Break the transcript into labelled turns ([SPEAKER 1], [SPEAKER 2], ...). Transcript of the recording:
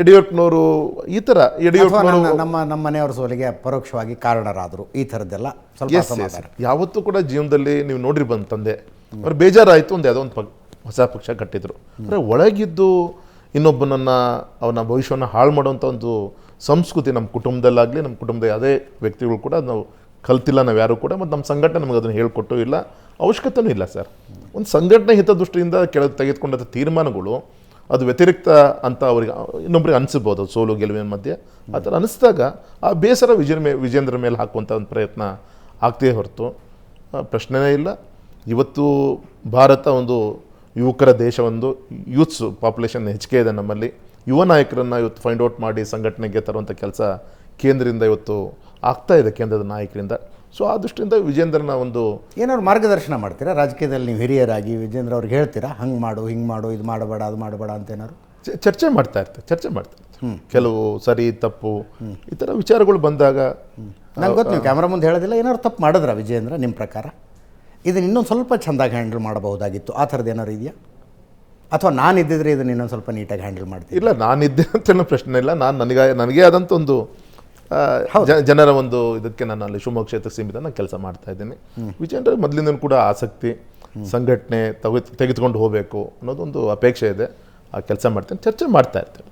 [SPEAKER 1] ಯಡಿಯೂರಪ್ಪನವರು ಈ ಥರ ಯಡಿಯೂರಪ್ಪನವರು
[SPEAKER 2] ನಮ್ಮ ನಮ್ಮ ಮನೆಯವರ ಸೋಲಿಗೆ ಪರೋಕ್ಷವಾಗಿ ಕಾರಣರಾದರು ಈ ಥರದ್ದೆಲ್ಲ ಸ್ವಲ್ಪ
[SPEAKER 1] ಯಾವತ್ತೂ ಕೂಡ ಜೀವನದಲ್ಲಿ ನೀವು ನೋಡಿರಿ ಬಂದ ತಂದೆ. ಅವ್ರು ಬೇಜಾರಾಯಿತು ಒಂದು ಯಾವುದೋ ಒಂದು ಹೊಸ ಪಕ್ಷ ಕಟ್ಟಿದ್ರು. ಅಂದರೆ ಒಳಗಿದ್ದು ಇನ್ನೊಬ್ಬನನ್ನು ಅವನ ಭವಿಷ್ಯವನ್ನು ಹಾಳು ಮಾಡುವಂಥ ಒಂದು ಸಂಸ್ಕೃತಿ ನಮ್ಮ ಕುಟುಂಬದಲ್ಲಾಗಲಿ ನಮ್ಮ ಕುಟುಂಬದ ಯಾವುದೇ ವ್ಯಕ್ತಿಗಳು ಕೂಡ ನಾವು ಕಲ್ತಿಲ್ಲ ನಾವು ಯಾರು ಕೂಡ ಮತ್ತು ನಮ್ಮ ಸಂಘಟನೆ ನಮಗೆ ಅದನ್ನು ಹೇಳ್ಕೊಟ್ಟು ಇಲ್ಲ ಅವಶ್ಯಕತೆಯೂ ಇಲ್ಲ ಸರ್. ಒಂದು ಸಂಘಟನೆ ಹಿತದೃಷ್ಟಿಯಿಂದ ಕೆಳ ತೆಗೆದುಕೊಂಡಂಥ ತೀರ್ಮಾನಗಳು ಅದು ವ್ಯತಿರಿಕ್ತ ಅಂತ ಅವ್ರಿಗೆ, ಇನ್ನೊಬ್ರಿಗೆ ಅನಿಸ್ಬೋದು ಸೋಲು ಗೆಲುವಿನ ಮಧ್ಯೆ. ಆ ಥರ ಅನಿಸಿದಾಗ ಆ ಬೇಸರ ವಿಜಯ ಮೇ ವಿಜೇಂದ್ರ ಮೇಲೆ ಹಾಕುವಂಥ ಒಂದು ಪ್ರಯತ್ನ ಆಗ್ತೇ ಹೊರತು. ಪ್ರಶ್ನೆನೇ ಇಲ್ಲ. ಇವತ್ತು ಭಾರತ ಒಂದು ಯುವಕರ ದೇಶ ಒಂದು ಯೂತ್ಸ್ ಪಾಪ್ಯುಲೇಷನ್ ಹೆಚ್ಚಿಗೆ ಇದೆ ನಮ್ಮಲ್ಲಿ. ಯುವ ನಾಯಕರನ್ನು ಇವತ್ತು ಫೈಂಡ್ ಔಟ್ ಮಾಡಿ ಸಂಘಟನೆಗೆ ತರುವಂಥ ಕೆಲಸ ಕೇಂದ್ರದಿಂದ ಇವತ್ತು ಆಗ್ತಾ ಇದೆ, ಕೇಂದ್ರದ ನಾಯಕರಿಂದ. ಸೊ ಆ ದೃಷ್ಟಿಯಿಂದ ವಿಜೇಂದ್ರನ ಒಂದು
[SPEAKER 2] ಏನಾದ್ರು ಮಾರ್ಗದರ್ಶನ ಮಾಡ್ತೀರಾ? ರಾಜಕೀಯದಲ್ಲಿ ನೀವು ಹಿರಿಯರಾಗಿ ವಿಜೇಂದ್ರ ಅವ್ರಿಗೆ ಹೇಳ್ತೀರಾ? ಹಂಗೆ ಮಾಡು ಹಿಂಗೆ ಮಾಡು ಇದು ಮಾಡಬೇಡ ಅದು ಮಾಡಬೇಡ ಅಂತ ಏನಾದ್ರು?
[SPEAKER 1] ಚರ್ಚೆ ಮಾಡ್ತಾ ಇರ್ತಾರೆ ಚರ್ಚೆ ಮಾಡ್ತಾ ಇರ್ತಾರೆ ಕೆಲವು ಸರಿ ತಪ್ಪು ಈ ಥರ ವಿಚಾರಗಳು ಬಂದಾಗ
[SPEAKER 2] ನಂಗೆ ಗೊತ್ತು ನೀವು ಕ್ಯಾಮ್ರಾ ಮುಂದೆ ಹೇಳೋದಿಲ್ಲ ಏನಾದ್ರು ತಪ್ಪು ಮಾಡಿದ್ರಾ ವಿಜೇಂದ್ರ ನಿಮ್ಮ ಪ್ರಕಾರ? ಇದನ್ನು ಇನ್ನೊಂದು ಸ್ವಲ್ಪ ಚೆಂದಾಗಿ ಹ್ಯಾಂಡಲ್ ಮಾಡಬಹುದಾಗಿತ್ತು. ಆ ಥರದ್ದು ಏನಾದ್ರು ಇದೆಯಾ? ಅಥವಾ ನಾನು ಇದ್ದಿದ್ರೆ ಇದನ್ನು ಇನ್ನೊಂದು ಸ್ವಲ್ಪ ನೀಟಾಗಿ ಹ್ಯಾಂಡಲ್ ಮಾಡ್ತೀನಿ
[SPEAKER 1] ಇಲ್ಲ ನಾನಿದ್ದೆ ಅಂತ ಪ್ರಶ್ನೆ ಇಲ್ಲ. ನಾನು ನನಗೆ ನನಗೆ ಆದಂಥ ಒಂದು ಜನರ ಒಂದು ಇದಕ್ಕೆ ನಾನು ಅಲ್ಲಿ ಶಿವಮೊಗ್ಗ ಕ್ಷೇತ್ರ ಸೀಮಿತ ನಾನು ಕೆಲಸ ಮಾಡ್ತಾ ಇದ್ದೀನಿ. ವಿಜೇಂದ್ರ ಮೊದಲಿಂದ ಕೂಡ ಆಸಕ್ತಿ ಸಂಘಟನೆ ತೆಗೆ ತೆಗೆದುಕೊಂಡು ಹೋಗಬೇಕು ಅನ್ನೋದೊಂದು ಅಪೇಕ್ಷೆ ಇದೆ. ಆ ಕೆಲಸ ಮಾಡ್ತೇನೆ ಚರ್ಚೆ ಮಾಡ್ತಾ ಇರ್ತೇನೆ.